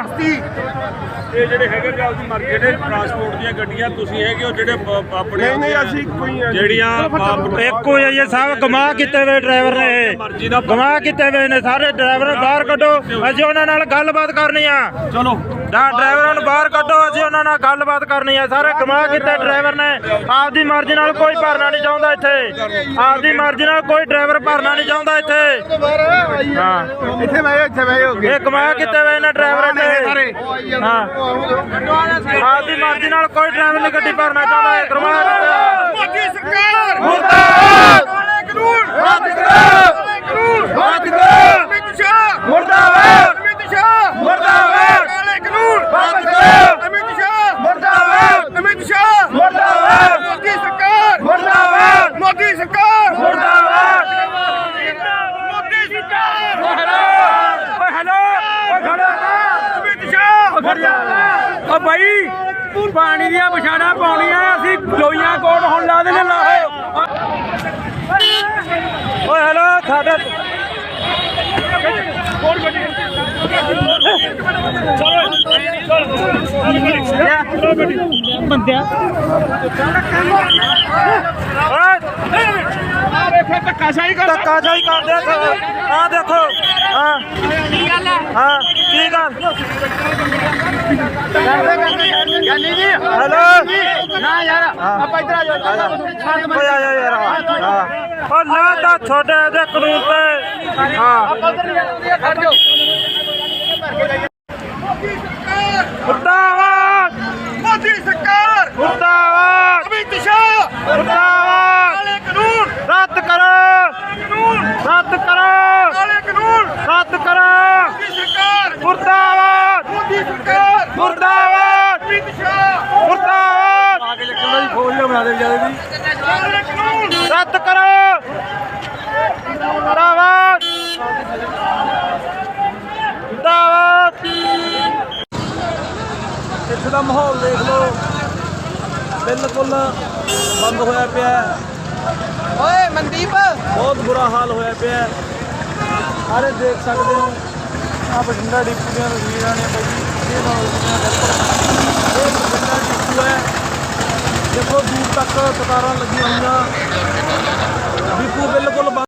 Parti ਇਹ ਜਿਹੜੇ ਹੈਗੇ ਜੀ ਆਪਦੀ ਮਰ ਜਿਹੜੇ ਟਰਾਂਸਪੋਰਟ ਦੀਆਂ ਗੱਡੀਆਂ ਤੁਸੀਂ ਹੈਗੇ ਹੋ ਜਿਹੜੇ ਬ- ਆਪਣੇ ਨਹੀਂ ਨਹੀਂ ਅਸੀਂ ਕੋਈ ਜਿਹੜੀਆਂ ਆਪ- ਇੱਕੋ ਹੀ ਹੈ ਇਹ ਸਭ ਗਮਾਹ ਕੀਤੇ ਹੋਏ ਡਰਾਈਵਰ ਨੇ। ਇਹ ਮਰਜ਼ੀ ਦਾ ਗਮਾਹ ਕੀਤੇ ਹੋਏ ਨੇ ਸਾਰੇ ਡਰਾਈਵਰ ਬਾਹਰ ਕੱਢੋ। ਅਸੀਂ ਉਹਨਾਂ ਨਾਲ ਗੱਲਬਾਤ ਕਰਨੀ ਆ। ਚਲੋ। ਦਾ ਡਰਾਈਵਰਾਂ ਨੂੰ ਬਾਹਰ ਕੱਢੋ ਅਸੀਂ ਉਹਨਾਂ ਨਾਲ ਗੱਲਬਾਤ ਕਰਨੀ ਆ। ਸਾਰੇ ਗਮਾਹ ਕੀਤੇ ਡਰਾਈਵਰ ਨੇ। ਆਪਦੀ ਮਰਜ਼ੀ ਨਾਲ ਕੋਈ ਭਰਨਾ ਨਹੀਂ ਚਾਹੁੰਦਾ ਇੱਥੇ। ਆਪਦੀ ਮਰਜ਼ੀ ਨਾਲ ਕੋਈ ਡਰਾਈਵਰ ਭਰਨਾ ਨਹੀਂ ਚਾਹੁੰਦਾ ਇੱਥੇ। ਹਾਂ। ਇੱਥੇ ਬਹਿ ਇੱਥੇ ਬਹਿ ਹੋ ਇਹ ਗਮਾਹ ਕੀਤੇ ਹੋਏ ਨੇ ਡਰਾਈਵਰਾਂ ਨੇ ਹਾਂ। ਆਪਦੀ ਮਰਜ਼ੀ ਨਾਲ ਕੋਈ ਡਰਾਈਵਰ ਨਹੀਂ ਗੱਡੀ ਭਰਨਾ ਚਾਹੁੰਦਾ ਕੀਤੇ ਮੋਦੀ ਸਰਕਾਰ! ਮੁਰਦਾਬਾਦ! ਕਾਨੂੰਨ ਰੱਦ ਕਰੋ ਕਾਲੇ ਕਾਨੂੰਨ ਰੱਦ ਕਰੋ ਅਮਿਤ ਸ਼ਾਹ ਮੁਰਦਾਬਾਦ ਅਮਿਤ ਸ਼ਾਹ ਮੁਰਦਾਬਾਦ ਕਾਲੇ ਕਾਨੂੰਨ ਰੱਦ ਕਰੋ ਅਮਿਤ ਸ਼ਾਹ ਮੁਰਦਾਬਾਦ ਅਮਿਤ ਸ਼ਾਹ ਮੁਰਦਾਬਾਦ ਮੋਦੀ ਸਰਕਾਰ ਮੁਰਦਾਬਾਦ ਮੋਦੀ ਸਰਕਾਰ ਮੁਰਦਾਬਾਦ ਮੋਦੀ ਸਰਕਾਰ ਓਏ ਹੈਲੋ ਓਏ ਖੜਾ ਓ ਭਾਈ ਪਾਣੀ ਦੀਆਂ ਵਿਛਾੜਾਂ ਪਾਉਣੀਆਂ ਅਸੀਂ ਲੋਈਆਂ ਕੋਟ ਹੁਣ ਲਾ ਦੇਣੇ ਲਾਹੋ। ਓਏ ਹੈਲੋ ਸਾਡਾ ਬੰਦਿਆ। ਵੇਖੋ ਧੱਕਾ ਸ਼ਾਹੀ ਕਰ ਧੱਕਾ ਸ਼ਾਹੀ ਕਰਦੇ ਆ ਆ ਦੇਖੋ ਹਾਂ ਕੀ ਗੱਲ ਹੈ ਹਾਂ ਕੀ ਗੱਲ? ਜਾਨੀ ਜੀ ਹੈਲੋ? ਨਾ ਯਾਰ ਆਪਾਂ ਇਧਰ ਆ ਜਾਓ ਓਏ ਆ ਜਾ ਯਾਰ ਹਾਂ ਓ ਨਾ ਤਾਂ ਛੋਟੇ ਦੇ ਕਾਨੂੰਨ ਤੇ ਹਾਂ ਖੜ ਜਾਓ ਮੁਰਦਾਬਾਦ ਮੋਦੀ ਸਰਕਾਰ ਮੁਰਦਾਬਾਦ ਅਮਿਤ ਸ਼ਾਹ ਮੁਰਦਾਬਾਦ ਕਾਲੇ ਕਾਨੂੰਨ ਰੱਦ ਕਰੋ ਕਾਨੂੰਨ ਰੱਦ ਕਰੋ ਕਾਲੇ ਕਾਨੂੰਨ ਰੱਦ ਕਰੋ ਮੋਦੀ ਸਰਕਾਰ ਮੁਰਦਾਬਾਦ ਮੋਦੀ ਸਰਕਾਰ ਮੁਰਦਾਬਾਦ ਅਮਿਤ ਸ਼ਾਹ ਮੁਰਦਾਬਾਦ ਕਾਲੇ ਕਾਨੂੰਨ ਰੱਦ ਕਰੋ। ਮੁਰਦਾਬਾਦ ਮੁਰਦਾਬਾਦ ਇੱਥੇ ਦਾ ਮਾਹੌਲ ਦੇਖ ਲਓ। ਬਿਲਕੁਲ ਬੰਦ ਹੋਇਆ ਪਿਆ। ਓਏ ਮਨਦੀਪ। ਬਹੁਤ ਬੁਰਾ ਹਾਲ ਹੋਇਆ ਪਿਆ। ਸਾਰੇ ਦੇਖ ਸਕਦੇ ਹੋ। ਆ ਬਠਿੰਡਾ ਡਿਪੂ ਦੀਆਂ ਤਸਵੀਰਾਂ ਨੇ ਬਾਈ ਇਹ ਨਾਲ ਇਹ ਬਠਿੰਡਾ ਡਿਪੂ ਹੈ। ਦੇਖੋ ਤੱਕ ਕਤਾਰਾਂ ਲੱਗੀਆਂ ਹੋਈਆਂ। ਡਿਪੂ ਬਿਲਕੁਲ ਬੰਦ